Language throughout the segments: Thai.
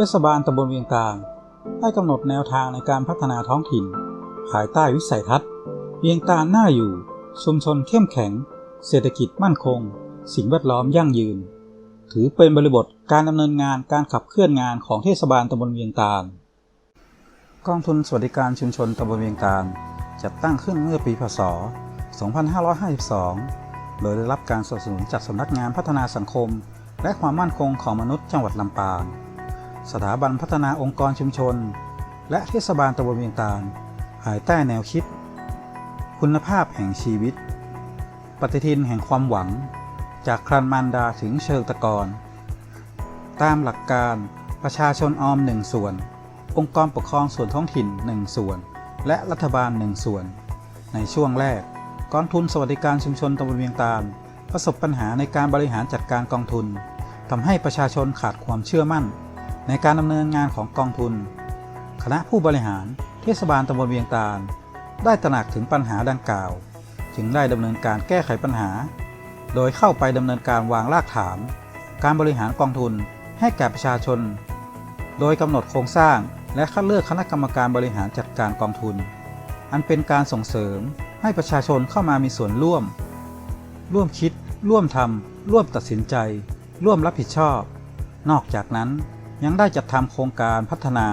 เทศบาลตำบลเวียงตาง ได้กำหนดแนวทางในการพัฒนาท้องถิ่น ภายใต้วิสัยทัศน์ เวียงตาลน่าอยู่ ชุมชนเข้มแข็ง เศรษฐกิจมั่นคง สิ่งแวดล้อมยั่งยืน ถือเป็นบริบทการดำเนินงานการขับเคลื่อนงานของเทศบาลตำบลเวียงตาลกองทุนสวัสดิการชุมชนตำบลเวียงตาลจัดตั้งขึ้นเมื่อปีพศ 2552 โดยได้รับการสนับสนุนจากสำนักงานพัฒนาสังคม และความมั่นคงของมนุษย์จังหวัดลำปาง สถาบันพัฒนาองค์กรชุมชน และเทศบาลตำบลเวียงตาลภายใต้แนวคิด คุณภาพแห่งชีวิต ปฏิทินแห่งความหวัง จากครันมารดาถึงเชิงตะกอนตามหลักการประชาชนออมหนึ่งส่วน องค์กรปกครองส่วนท้องถิ่นหนึ่งส่วน และรัฐบาลหนึ่งส่วน ในช่วงแรกกองทุนสวัสดิการชุมชนตำบลเวียงตาลประสบปัญหาในการบริหารจัดการกองทุนทำให้ประชาชนขาดความเชื่อมั่น ในการดำเนินงานของกองทุน คณะผู้บริหารเทศบาลตำบลเวียงตาล ได้ตระหนักถึงปัญหาดังกล่าว จึงได้ดำเนินการแก้ไขปัญหา โดยเข้าไปดำเนินการวางรากฐาน การบริหารกองทุนให้แก่ประชาชน โดยกำหนดโครงสร้างและคัดเลือกคณะกรรมการบริหารจัดการกองทุน อันเป็นการส่งเสริมให้ประชาชนเข้ามามีส่วนร่วม ร่วมคิด ร่วมทำร่วมตัดสินใจ ร่วมรับผิดชอบ นอกจากนั้น ยังได้จัดทำโครงการพัฒนา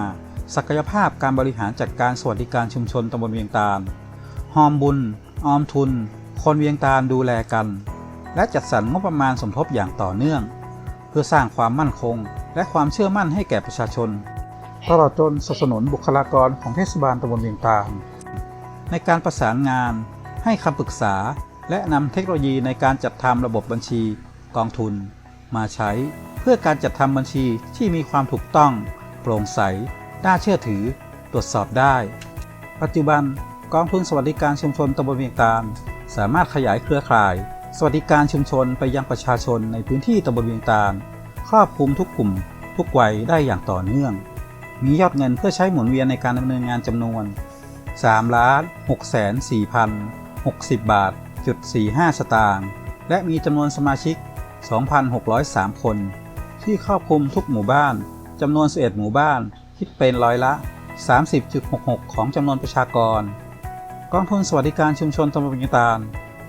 ศักยภาพการบริหารจัดการสวัสดิการชุมชนตำบลเวียงตาลหอมบุญ ออมทุน คนเวียงตาลดูแลกัน และจัดสรรงบประมาณสมทบอย่างต่อเนื่อง เพื่อสร้างความมั่นคง และความเชื่อมั่นให้แก่ประชาชน ตลอดจนสนับสนุนบุคลากรของเทศบาลตำบลเวียงตาลในการประสานงาน ให้คำปรึกษา และนำเทคโนโลยีในการจัดทำระบบบัญชี กองทุน มาใช้ พื่อการจัดทำบัญชีที่มีความถูกต้อง โปร่งใส น่าเชื่อถือ ตรวจสอบได้ ปัจจุบันกองทุนสวัสดิการชุมชนตำบลเวียงตาลสามารถขยายเครือข่าย สวัสดิการชุมชนไปยังประชาชนในพื้นที่ตำบลเวียงตาลครอบคลุมทุกกลุ่ม ทุกวัยได้อย่างต่อเนื่อง มียอดเงินเพื่อใช้หมุนเวียนในการดำเนินงานจำนวน3ล้าน6แสน4พัน60 บาทจุด45 สตางค์และมีจำนวนสมาชิก 2,603 คน ที่ครอบคลุมทุกหมู่บ้านจำนวน 11 หมู่บ้าน คิดเป็นร้อยละ 30.66 ของจำนวนประชากร กองทุนสวัสดิการชุมชนตำบลวิญตาล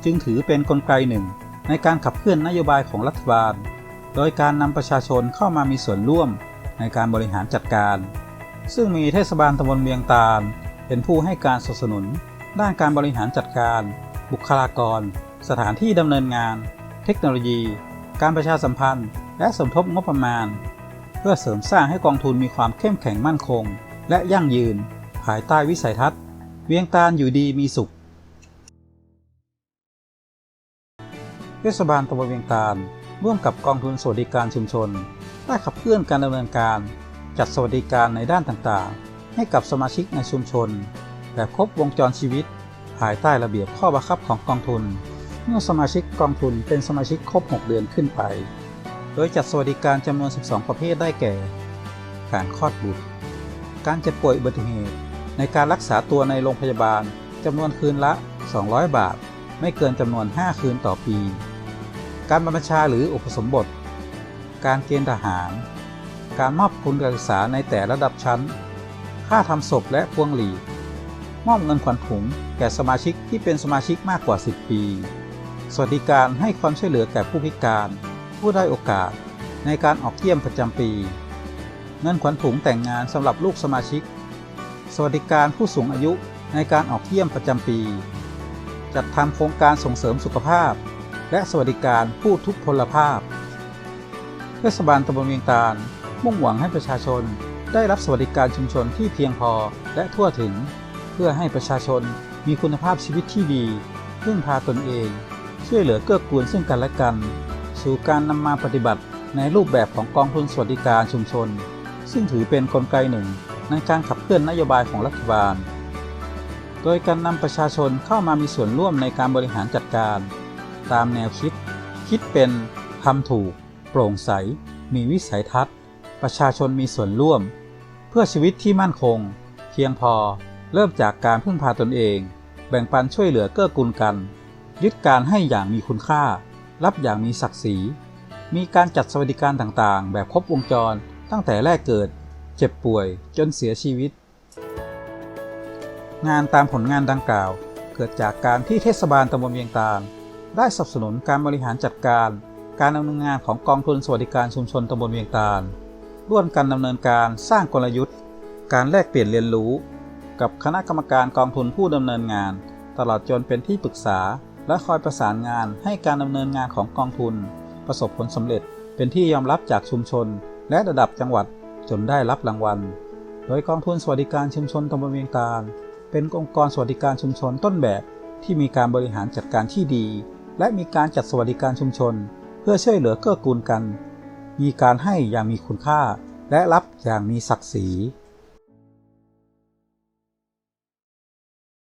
จึงถือเป็นนกลไกหนึ่ง ในการขับเคลื่อนนโยบายของรัฐบาล โดยการนำประชาชนเข้ามามีส่วนร่วมในการบริหารจัดการ ซึ่งมีเทศบาลตำบลเวียงตาล เป็นผู้ให้การสนับสนุน ด้านการบริหารจัดการ บุคลากร สถานที่ดำเนินงาน เทคโนโลยี การประชาสัมพันธ์ และสมทบงบประมาณ เพื่อเสริมสร้างให้กองทุนมีความเข้มแข็งมั่นคง และยั่งยืน ภายใต้วิสัยทัศน์ เวียงตาลอยู่ดีมีสุขเทศบาลตำบลเวียงตาลร่วมกับกองทุนสวัสดิการชุมชน ได้ขับเคลื่อนการดำเนินการ จัดสวัสดิการในด้านต่างๆ ให้กับสมาชิกในชุมชน แบบครบวงจรชีวิต ภายใต้ระเบียบข้อบังคับของกองทุน เมื่อสมาชิกกองทุนเป็นสมาชิกครบ 6 เดือนขึ้นไป โดยจัดสวัสดิการจำนวน 12 ประเภทได้แก่ การคลอดบุตร การเจ็บป่วยอุบัติเหตุ ในการรักษาตัวในโรงพยาบาลจำนวนคืนละ 200 บาท ไม่เกินจำนวน 5 คืนต่อปี การบรรพชาหรืออุปสมบท การเกณฑ์ทหาร การมอบทุนการศึกษาในแต่ระดับชั้น ค่าทำศพและพวงหลีดมอบเงินขวัญถุงแก่สมาชิกที่เป็นสมาชิกมากกว่า 10 ปี สวัสดิการให้ความช่วยเหลือแก่ผู้พิการ ผู้ได้โอกาสในการออกเยี่ยมประจำปี เงินขวัญถุงแต่งงานสำหรับลูกสมาชิก สวัสดิการผู้สูงอายุในการออกเยี่ยมประจำปี จัดทำโครงการส่งเสริมสุขภาพ และสวัสดิการผู้ทุพพลภาพ เทศบาลตำบลเวียงตาลมุ่งหวังให้ประชาชนได้รับสวัสดิการชุมชนที่เพียงพอและทั่วถึง เพื่อให้ประชาชนมีคุณภาพชีวิตที่ดีพึ่งพาตนเอง ช่วยเหลือเกื้อกูลซึ่งกันและกัน สู่การนำมาปฏิบัติในรูปแบบของกองทุนสวัสดิการชุมชน ซึ่งถือเป็นนกลไกหนึ่งในการขับเคลื่อนนโยบายของรัฐบาล โดยการนำประชาชนเข้ามามีส่วนร่วมในการบริหารจัดการ ตามแนวคิด คิดเป็นทำถูก โปร่งใส มีวิสัยทัศน์ ประชาชนมีส่วนร่วม เพื่อชีวิตที่มั่นคง เพียงพอ เริ่มจากการพึ่งพาตนเอง แบ่งปันช่วยเหลือเกื้อกูลกัน ยึดการให้อย่างมีคุณค่า รับอย่างมีศักดิ์ศรี มีการจัดสวัสดิการต่างๆ แบบครบวงจร ตั้งแต่แรกเกิด เจ็บป่วย จนเสียชีวิต งานตามผลงานดังกล่าว เกิดจากการที่เทศบาลตำบลเวียงตาล ได้สนับสนุนการบริหารจัดการ การดำเนินงานของกองทุนสวัสดิการชุมชนตำบลเวียงตาล ร่วมกันดำเนินการสร้างกลยุทธ์ การแลกเปลี่ยนเรียนรู้ กับคณะกรรมการกองทุนผู้ดำเนินงาน ตลอดจนเป็นที่ปรึกษา และคอยประสานงานให้การดำเนินงานของกองทุน ประสบผลสำเร็จเป็นที่ยอมรับจากชุมชน และระดับจังหวัดจนได้รับรางวัล โดยกองทุนสวัสดิการชุมชนตำบลเวียงตาล เป็นองค์กรสวัสดิการชุมชนต้นแบบที่มีการบริหารจัดการที่ดี และมีการจัดสวัสดิการชุมชน เพื่อช่วยเหลือเกื้อกูลกัน มีการให้อย่างมีคุณค่า และรับอย่างมีศักดิ์ศรี